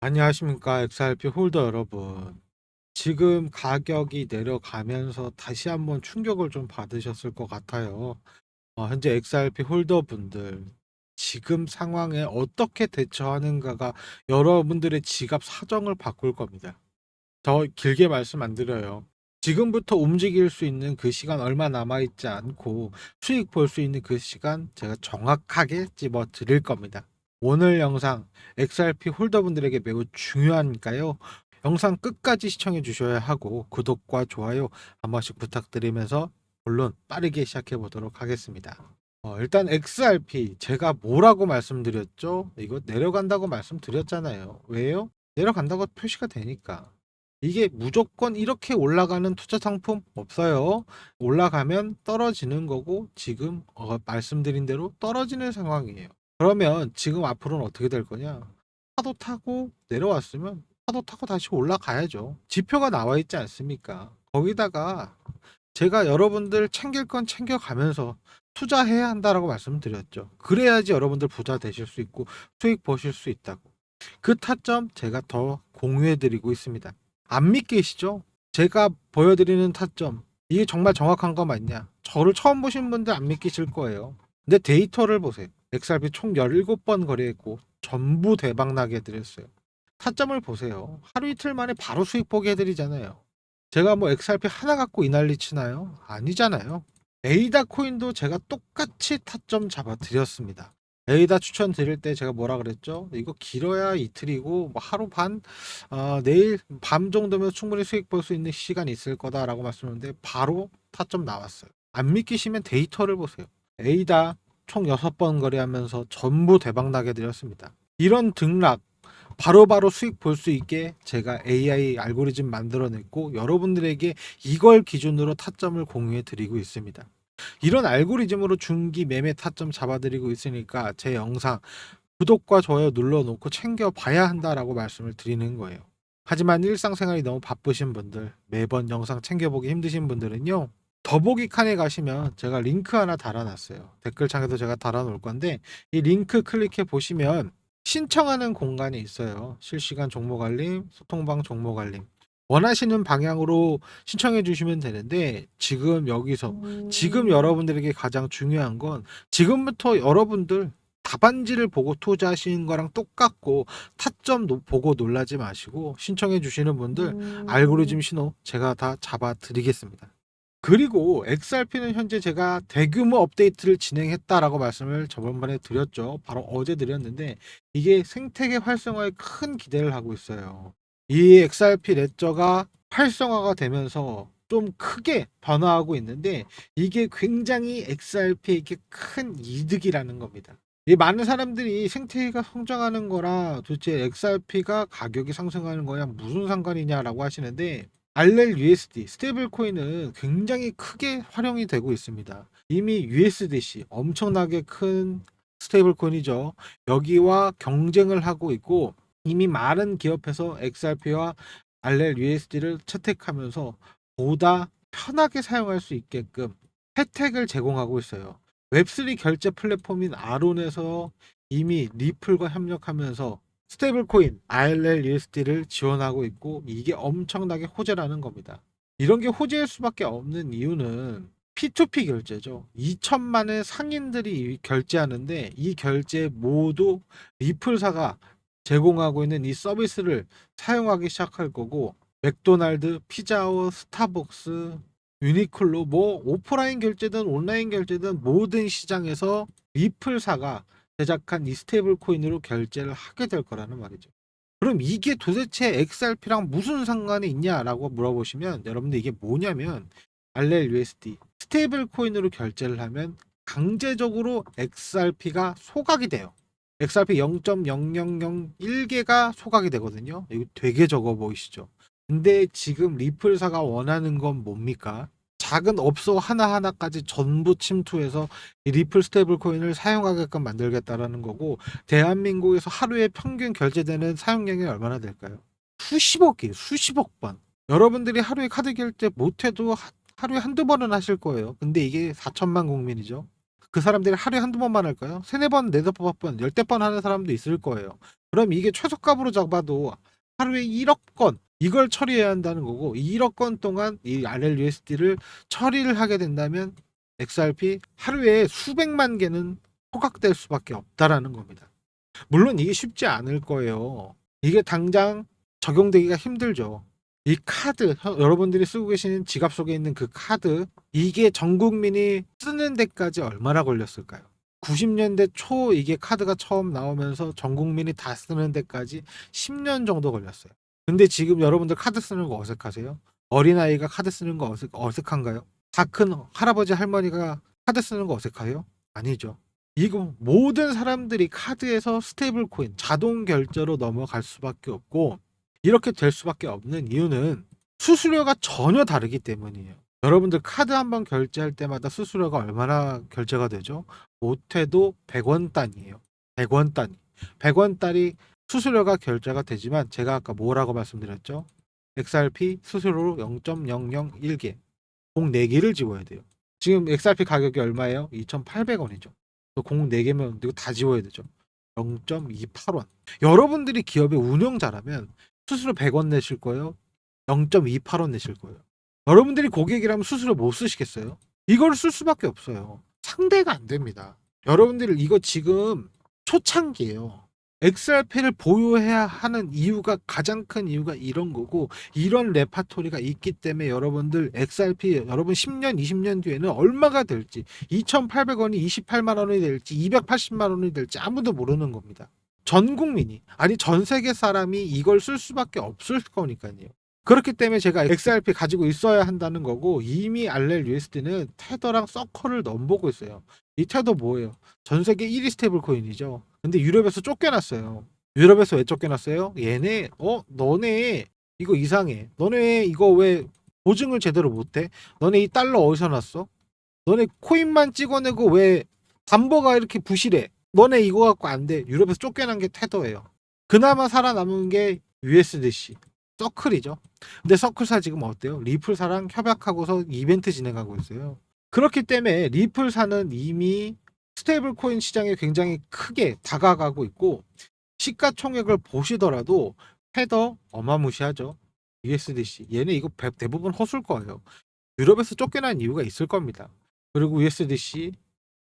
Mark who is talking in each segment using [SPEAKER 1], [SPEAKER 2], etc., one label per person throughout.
[SPEAKER 1] 안녕하십니까 XRP 홀더 여러분. 지금 가격이 내려가면서 다시 한번 충격을 좀 받으셨을 것 같아요. 어, 현재 XRP 홀더 분들 지금 상황에 어떻게 대처하는가가 여러분들의 지갑 사정을 바꿀 겁니다. 더 길게 말씀 안 드려요. 지금부터 움직일 수 있는 그 시간 얼마 남아있지 않고 수익 볼 수 있는 그 시간 제가 정확하게 집어 드릴 겁니다. 오늘 영상 XRP 홀더분들에게 매우 중요하니까요. 영상 끝까지 시청해 주셔야 하고 구독과 좋아요 한 번씩 부탁드리면서 본론 빠르게 시작해 보도록 하겠습니다. 어, 일단 XRP 제가 뭐라고 말씀드렸죠? 이거 내려간다고 말씀드렸잖아요. 왜요? 내려간다고 표시가 되니까. 이게 무조건 이렇게 올라가는 투자 상품 없어요. 올라가면 떨어지는 거고 지금 어, 말씀드린 대로 떨어지는 상황이에요. 그러면 지금 앞으로는 어떻게 될 거냐? 파도 타고 내려왔으면 파도 타고 다시 올라가야죠. 지표가 나와 있지 않습니까? 거기다가 제가 여러분들 챙길 건 챙겨가면서 투자해야 한다라고 말씀드렸죠. 그래야지 여러분들 부자 되실 수 있고 수익 보실 수 있다고. 그 타점 제가 더 공유해 드리고 있습니다. 안 믿기시죠? 제가 보여드리는 타점 이게 정말 정확한 거 맞냐? 저를 처음 보신 분들 안 믿기실 거예요. 근데 데이터를 보세요. XRP 총 17번 거래했고 전부 대박 나게 해드렸어요. 타점을 보세요. 하루 이틀 만에 바로 수익 보게 해드리잖아요. 제가 뭐 XRP 하나 갖고 이 난리 치나요? 아니잖아요. 에이다 코인도 제가 똑같이 타점 잡아 드렸습니다. 에이다 추천 드릴 때 제가 뭐라 그랬죠? 이거 길어야 이틀이고 뭐 하루 반, 어, 내일 밤 정도면 충분히 수익 볼 수 있는 시간이 있을 거다라고 말씀했는데 바로 타점 나왔어요. 안 믿기시면 데이터를 보세요. 에이다 총 6번 거래하면서 전부 대박 나게 드렸습니다. 이런 등락 바로 바로 수익 볼 수 있게 제가 AI 알고리즘 만들어냈고 여러분들에게 이걸 기준으로 타점을 공유해 드리고 있습니다. 이런 알고리즘으로 중기 매매 타점 잡아드리고 있으니까 제 영상 구독과 좋아요 눌러놓고 챙겨봐야 한다라고 말씀을 드리는 거예요. 하지만 일상생활이 너무 바쁘신 분들, 매번 영상 챙겨보기 힘드신 분들은요. 더보기 칸에 가시면 제가 링크 하나 달아놨어요. 댓글창에도 제가 달아놓을 건데 이 링크 클릭해 보시면 신청하는 공간이 있어요. 실시간 종목 알림, 소통방 종목 알림. 원하시는 방향으로 신청해 주시면 되는데 지금 여기서 지금 여러분들에게 가장 중요한 건 지금부터 여러분들 답안지를 보고 투자하시는 거랑 똑같고 타점 노- 보고 놀라지 마시고 신청해 주시는 분들 알고리즘 신호 제가 다 잡아 드리겠습니다. 그리고 XRP는 현재 제가 대규모 업데이트를 진행했다라고 말씀을 저번번에 드렸죠. 바로 어제 드렸는데 이게 생태계 활성화에 큰 기대를 하고 있어요. 이 XRP 레저가 활성화가 되면서 좀 크게 변화하고 있는데 이게 굉장히 XRP에게 큰 이득이라는 겁니다. 이 많은 사람들이 생태계가 성장하는 거랑 도대체 XRP가 가격이 상승하는 거랑 무슨 상관이냐라고 하시는데 RLUSD 스테이블 코인은 굉장히 크게 활용이 되고 있습니다. 이미 USDC 엄청나게 큰 스테이블 코인이죠. 여기와 경쟁을 하고 있고 이미 많은 기업에서 XRP와 RLUSD를 채택하면서 보다 편하게 사용할 수 있게끔 혜택을 제공하고 있어요. 웹3 결제 플랫폼인 아론에서 이미 리플과 협력하면서 스테이블 코인 RLUSD를 지원하고 있고 이게 엄청나게 호재라는 겁니다. 이런 게 호재일 수밖에 없는 이유는 P2P 결제죠. 2천만의 상인들이 결제하는데 이 결제 모두 리플사가 제공하고 있는 이 서비스를 사용하기 시작할 거고 맥도날드, 피자헛, 스타벅스, 유니클로 뭐 오프라인 결제든 온라인 결제든 모든 시장에서 리플사가 제작한 이 스테이블 코인으로 결제를 하게 될 거라는 말이죠. 그럼 이게 도대체 XRP랑 무슨 상관이 있냐라고 물어보시면 여러분들 이게 뭐냐면 RLUSD 스테이블 코인으로 결제를 하면 강제적으로 XRP가 소각이 돼요. XRP 0.0001개가 소각이 되거든요. 이거 되게 적어 보이시죠? 근데 지금 리플사가 원하는 건 뭡니까? 작은 업소 하나하나까지 전부 침투해서 이 리플 스테이블 코인을 사용하게끔 만들겠다라는 거고 대한민국에서 하루에 평균 결제되는 사용량이 얼마나 될까요? 수십억이에요. 수십억 번. 여러분들이 하루에 카드 결제 못해도 하- 하루에 한두 번은 하실 거예요. 근데 이게 4천만 국민이죠. 그 사람들이 하루에 한두 번만 할까요? 세네 번, 네다섯 번, 열대 번 하는 사람도 있을 거예요. 그럼 이게 최저값으로 잡아도 하루에 1억 건 이걸 처리해야 한다는 거고 1억 건 동안 이 RLUSD를 처리를 하게 된다면 XRP 하루에 수백만 개는 허각될 수밖에 없다라는 겁니다. 물론 이게 쉽지 않을 거예요. 이게 당장 적용되기가 힘들죠. 이 카드 혀- 여러분들이 쓰고 계시는 지갑 속에 있는 그 카드 이게 전 국민이 쓰는 데까지 얼마나 걸렸을까요? 90년대 초 이게 카드가 처음 나오면서 전 국민이 다 쓰는 데까지 10년 정도 걸렸어요. 근데 지금 여러분들 카드 쓰는 거 어색하세요? 어린아이가 카드 쓰는 거 어색, 어색한가요? 다 큰 할아버지 할머니가 카드 쓰는 거 어색해요? 아니죠. 이거 모든 사람들이 카드에서 스테이블 코인 자동 결제로 넘어갈 수밖에 없고 이렇게 될 수밖에 없는 이유는 수수료가 전혀 다르기 때문이에요. 여러분들 카드 한 번 결제할 때마다 수수료가 얼마나 결제가 되죠? 못해도 100원 단위예요. 100원 단위. 100원 단위 수수료가 결제가 되지만 제가 아까 뭐라고 말씀드렸죠? XRP 수수료로 0.001개, 공 4개를 지워야 돼요. 지금 XRP 가격이 얼마예요? 2,800원이죠. 공 4개면 이거 다 지워야 되죠. 0.28원. 여러분들이 기업의 운영자라면 수수료 100원 내실 거예요? 0.28원 내실 거예요. 여러분들이 고객이라면 수수료 못 쓰시겠어요? 이걸 쓸 수밖에 없어요. 상대가 안 됩니다. 여러분들 이거 지금 초창기예요. XRP를 보유해야 하는 이유가 가장 큰 이유가 이런 거고 이런 레파토리가 있기 때문에 여러분들 XRP 여러분 10년 20년 뒤에는 얼마가 될지 2,800원이 28만 원이 될지 280만 원이 될지 아무도 모르는 겁니다. 전 국민이 아니 전 세계 사람이 이걸 쓸 수밖에 없을 거니까요. 그렇기 때문에 제가 XRP 가지고 있어야 한다는 거고 이미 알렐 USD는 테더랑 서커를 넘보고 있어요. 이 테더 뭐예요? 전 세계 1위 스테이블 코인이죠. 근데 유럽에서 쫓겨났어요. 유럽에서 왜 쫓겨났어요? 얘네 어 너네 이거 이상해. 너네 이거 왜 보증을 제대로 못해? 너네 이 달러 어디서 났어? 너네 코인만 찍어내고 왜 담보가 이렇게 부실해? 너네 이거 갖고 안 돼. 유럽에서 쫓겨난 게 테더예요. 그나마 살아남은 게 USDC. 서클이죠. 근데 서클사 지금 어때요? 리플사랑 협약하고서 이벤트 진행하고 있어요. 그렇기 때문에 리플사는 이미 스테이블 코인 시장에 굉장히 크게 다가가고 있고 시가총액을 보시더라도 헤더 어마무시하죠. USDC 얘네 이거 배- 대부분 허술 거예요. 유럽에서 쫓겨난 이유가 있을 겁니다. 그리고 USDC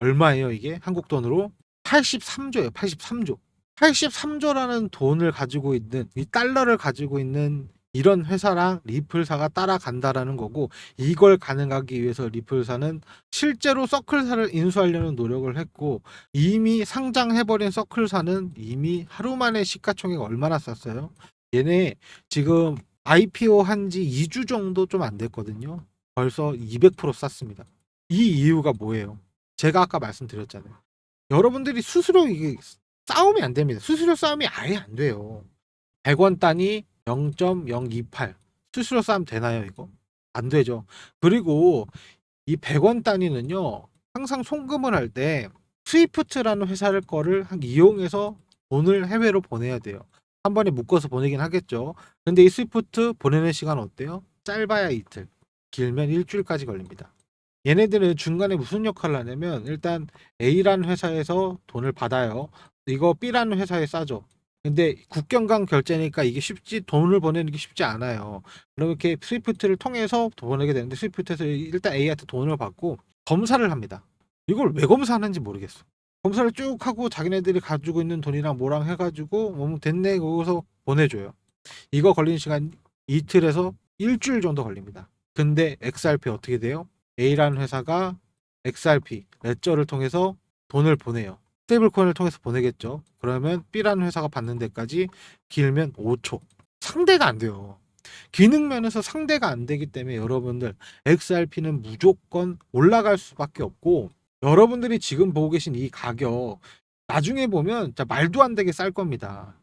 [SPEAKER 1] 얼마예요 이게 한국 돈으로 83조예요. 83조. 83조라는 돈을 가지고 있는 이 달러를 가지고 있는 이런 회사랑 리플사가 따라간다라는 거고 이걸 가능하기 위해서 리플사는 실제로 서클사를 인수하려는 노력을 했고 이미 상장해버린 서클사는 이미 하루 만에 시가총액 얼마나 쌌어요? 얘네 지금 IPO 한 지 2주 정도 좀 안 됐거든요. 벌써 200% 쌌습니다. 이 이유가 뭐예요? 제가 아까 말씀드렸잖아요. 여러분들이 수수료 이게 싸움이 안 됩니다. 수수료 싸움이 아예 안 돼요. 100원 단위 0.028 수수료 싸움 되나요 이거? 안 되죠. 그리고 이 100원 단위는요 항상 송금을 할 때 스위프트라는 회사를 거를 한- 이용해서 돈을 해외로 보내야 돼요. 한 번에 묶어서 보내긴 하겠죠. 근데 이 스위프트 보내는 시간 어때요? 짧아야 이틀, 길면 일주일까지 걸립니다. 얘네들은 중간에 무슨 역할을 하냐면 일단 A라는 회사에서 돈을 받아요. 이거 B라는 회사에 싸죠. 근데 국경간 결제니까 이게 쉽지 돈을 보내는 게 쉽지 않아요. 이렇게 스위프트를 통해서 보내게 되는데 스위프트에서 일단 A한테 돈을 받고 검사를 합니다. 이걸 왜 검사하는지 모르겠어. 검사를 쭉 하고 자기네들이 가지고 있는 돈이랑 뭐랑 해가지고 뭐 됐네 거기서 보내줘요. 이거 걸리는 시간 이틀에서 일주일 정도 걸립니다. 근데 XRP 어떻게 돼요? A라는 회사가 XRP 레저를 통해서 돈을 보내요. 스테이블 코인을 통해서 보내겠죠. 그러면 B라는 회사가 받는 데까지 길면 5초. 상대가 안 돼요. 기능 면에서 상대가 안 되기 때문에 여러분들 XRP는 무조건 올라갈 수밖에 없고 여러분들이 지금 보고 계신 이 가격 나중에 보면 말도 안 되게 쌀 겁니다.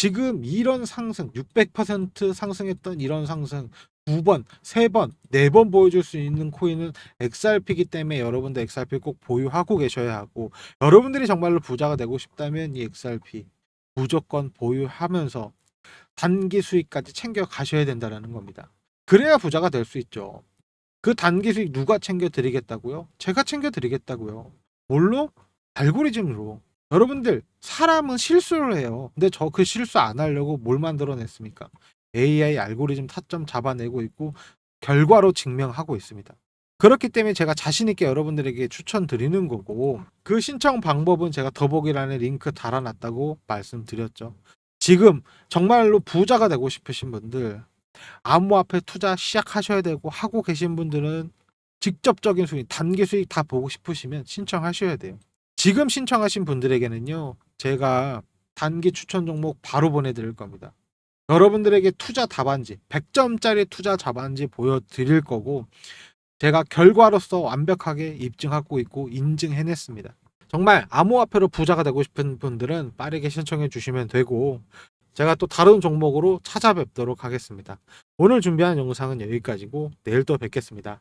[SPEAKER 1] 지금 이런 상승 600% 상승했던 이런 상승 두 번, 세 번, 네 번 보여줄 수 있는 코인은 XRP이기 때문에 여러분들 XRP 꼭 보유하고 계셔야 하고 여러분들이 정말로 부자가 되고 싶다면 이 XRP 무조건 보유하면서 단기 수익까지 챙겨 가셔야 된다라는 겁니다. 그래야 부자가 될 수 있죠. 그 단기 수익 누가 챙겨 드리겠다고요? 제가 챙겨 드리겠다고요. 뭘로? 알고리즘으로. 여러분들 사람은 실수를 해요. 근데 저 그 실수 안 하려고 뭘 만들어냈습니까? AI 알고리즘 타점 잡아내고 있고 결과로 증명하고 있습니다. 그렇기 때문에 제가 자신 있게 여러분들에게 추천드리는 거고 그 신청 방법은 제가 더보기란에 링크 달아놨다고 말씀드렸죠. 지금 정말로 부자가 되고 싶으신 분들 암호화폐 투자 시작하셔야 되고 하고 계신 분들은 직접적인 수익, 단기 수익 다 보고 싶으시면 신청하셔야 돼요. 지금 신청하신 분들에게는요, 제가 단기 추천 종목 바로 보내드릴 겁니다. 여러분들에게 투자 답안지, 100점짜리 투자 답안지 보여드릴 거고, 제가 결과로서 완벽하게 입증하고 있고 인증해냈습니다. 정말 암호화폐로 부자가 되고 싶은 분들은 빠르게 신청해 주시면 되고, 제가 또 다른 종목으로 찾아뵙도록 하겠습니다. 오늘 준비한 영상은 여기까지고, 내일 또 뵙겠습니다.